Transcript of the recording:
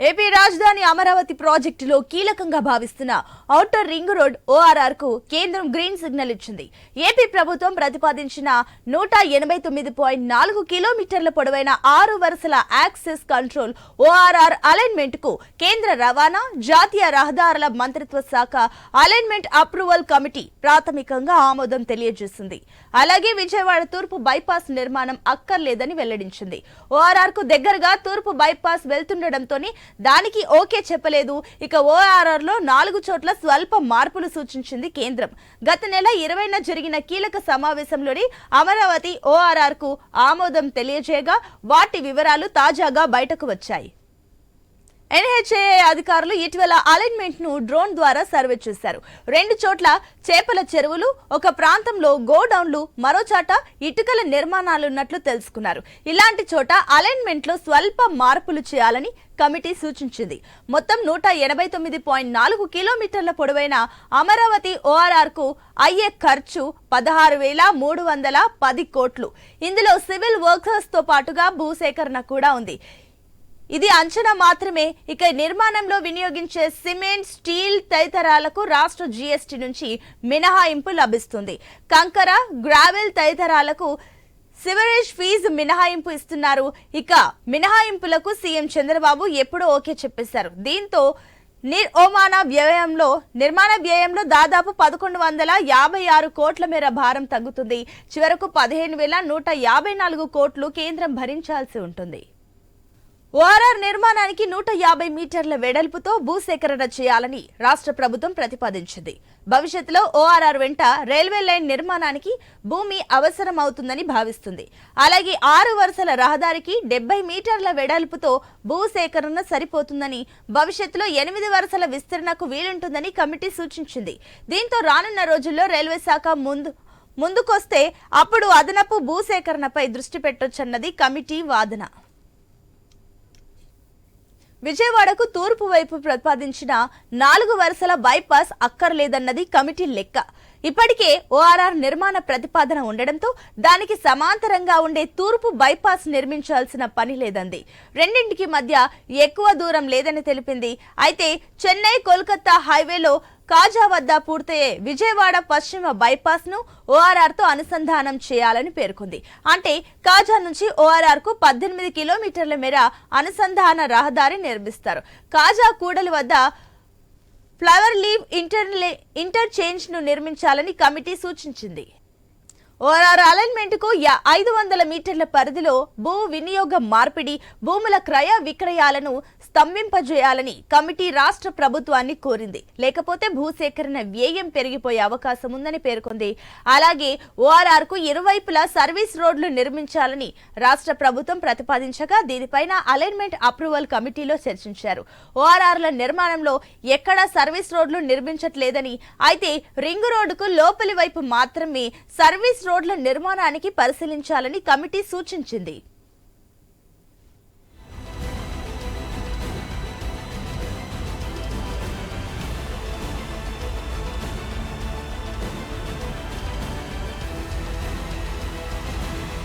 AP రాజధాని అమరావతి ప్రాజెక్టులో కీలకంగా భావిస్తున్న ఔటర్ రింగ్ రోడ్ ఓఆర్ఆర్కు కేంద్రం గ్రీన్ సిగ్నల్ ఇచ్చింది. ఏపీ ప్రభుత్వం ప్రతిపాదించిన నూట ఎనభై తొమ్మిది పాయింట్ నాలుగు కిలోమీటర్ల పొడవైన ఆరు వరుసల యాక్సెస్ కంట్రోల్ ఓఆర్ఆర్ అలైన్మెంట్కు కేంద్ర రవాణా జాతీయ రహదారుల మంత్రిత్వ శాఖ అలైన్మెంట్ అప్రూవల్ కమిటీ ప్రాథమికంగా ఆమోదం తెలియజేసింది. అలాగే విజయవాడ తూర్పు బైపాస్ నిర్మాణం అక్కర్లేదని వెల్లడించింది. ఓఆర్ఆర్కు దగ్గరగా తూర్పు బైపాస్ వెళ్తుండటంతోనే దానికి ఓకే చెప్పలేదు. ఇక ఓఆర్ఆర్లో నాలుగు చోట్ల స్వల్ప మార్పులు సూచించింది కేంద్రం. గత నెల ఇరవైన జరిగిన కీలక సమావేశంలోని అమరావతి ఓఆర్ఆర్కు ఆమోదం తెలియజేయగా వాటి వివరాలు తాజాగా బయటకు వచ్చాయి. ఎన్హెచ్ఏ అధికారులు ఇటీవల అలైన్మెంట్ను డ్రోన్ ద్వారా సర్వే చేశారు. రెండు చోట్ల చేపల చెరువులు ఒక ప్రాంతంలో గోడౌన్లు మరోచోట ఇటుకల నిర్మాణాలున్నట్లు తెలుసుకున్నారు. ఇలాంటి చోట అలైన్మెంట్లో స్వల్ప మార్పులు చేయాలని కమిటీ సూచించింది. మొత్తం నూట ఎనభై తొమ్మిది పాయింట్ నాలుగు కిలోమీటర్ల పొడవైన అమరావతి ఓఆర్ఆర్కు అయ్యే ఖర్చు పదహారు వేల మూడు వందల పది కోట్లు. ఇందులో సివిల్ వర్కర్స్తో పాటుగా భూసేకరణ కూడా ఉంది. ఇది అంచనా మాత్రమే. ఇక నిర్మాణంలో వినియోగించే సిమెంట్ స్టీల్ తదితరాలకు రాష్ట్ర జీఎస్టీ నుంచి మినహాయింపు లభిస్తుంది. కంకర గ్రావెల్ తదితరాలకు సివరేజ్ ఫీజు మినహాయింపు ఇస్తున్నారు. ఇక మినహాయింపులకు సీఎం చంద్రబాబు ఎప్పుడూ ఓకే చెప్పేశారు. దీంతో నిర్మాణ వ్యయంలో నిర్మాణ వ్యయంలో దాదాపు పదకొండు వందల యాభై ఆరు కోట్ల మేర భారం తగ్గుతుంది. చివరకు పదిహేను వేల నూట యాభై నాలుగు కోట్లు కేంద్రం భరించాల్సి ఉంటుంది. ఓఆర్ఆర్ నిర్మాణానికి నూట యాభై మీటర్ల వెడల్పుతో భూసేకరణ చేయాలని రాష్ట్ర ప్రభుత్వం ప్రతిపాదించింది. భవిష్యత్తులో ఓఆర్ఆర్ వెంట రైల్వే లైన్ నిర్మాణానికి భూమి అవసరం అవుతుందని భావిస్తుంది. అలాగే ఆరు వరుసల రహదారికి డెబ్బై మీటర్ల వెడల్పుతో భూసేకరణ సరిపోతుందని భవిష్యత్తులో ఎనిమిది వరుసల విస్తరణకు వీలుంటుందని కమిటీ సూచించింది. దీంతో రానున్న రోజుల్లో రైల్వే శాఖ ముందు ముందుకొస్తే అప్పుడు అదనపు భూసేకరణపై దృష్టి పెట్టొచ్చన్నది కమిటీ వాదన. విజయవాడకు తూర్పు వైపు ప్రతిపాదించిన నాలుగు వరుసల బైపాస్ అక్కర్లేదన్నది కమిటీ లెక్క. ఇప్పటికే ఓఆర్ఆర్ నిర్మాణ ప్రతిపాదన ఉండడంతో దానికి సమాంతరంగా ఉండే తూర్పు బైపాస్ నిర్మించాల్సిన పని లేదంది. రెండింటికి మధ్య ఎక్కువ దూరం లేదని తెలిపింది. అయితే చెన్నై కోల్కతా హైవేలో కాజా వద్ద పూర్తయ్యే విజయవాడ పశ్చిమ బైపాస్ను ఓఆర్ఆర్తో అనుసంధానం చేయాలని పేర్కొంది. అంటే కాజా నుంచి ఓఆర్ఆర్కు పద్దెనిమిది కిలోమీటర్ల మేర అనుసంధాన రహదారి నిర్మిస్తారు. కాజా కూడలి వద్ద ఫ్లవర్ లీవ్ ఇంటర్లే ఇంటర్చేంజ్ను నిర్మించాలని కమిటీ సూచించింది. ఓఆర్ఆర్ అలైన్మెంట్కు ఐదు వందల మీటర్ల పరిధిలో భూ వినియోగ మార్పిడి భూముల క్రయ విక్రయాలను స్తంభింపజేయాలని కమిటీ రాష్ట్ర ప్రభుత్వాన్ని కోరింది. లేకపోతే భూసేకరణ వ్యయం పెరిగిపోయే అవకాశం ఉందని పేర్కొంది. అలాగే ఓఆర్ఆర్కు ఇరువైపులా సర్వీస్ రోడ్లు నిర్మించాలని రాష్ట్ర ప్రభుత్వం ప్రతిపాదించగా దీనిపైన అలైన్మెంట్ అప్రూవల్ కమిటీలో చర్చించారు. ఓఆర్ఆర్ల నిర్మాణంలో ఎక్కడా సర్వీస్ రోడ్లు నిర్మించట్లేదని అయితే రింగ్ రోడ్డుకు లోపలి వైపు మాత్రమే సర్వీస్ రోడ్ల నిర్మాణానికి పరిశీలించాలని కమిటీ సూచించింది.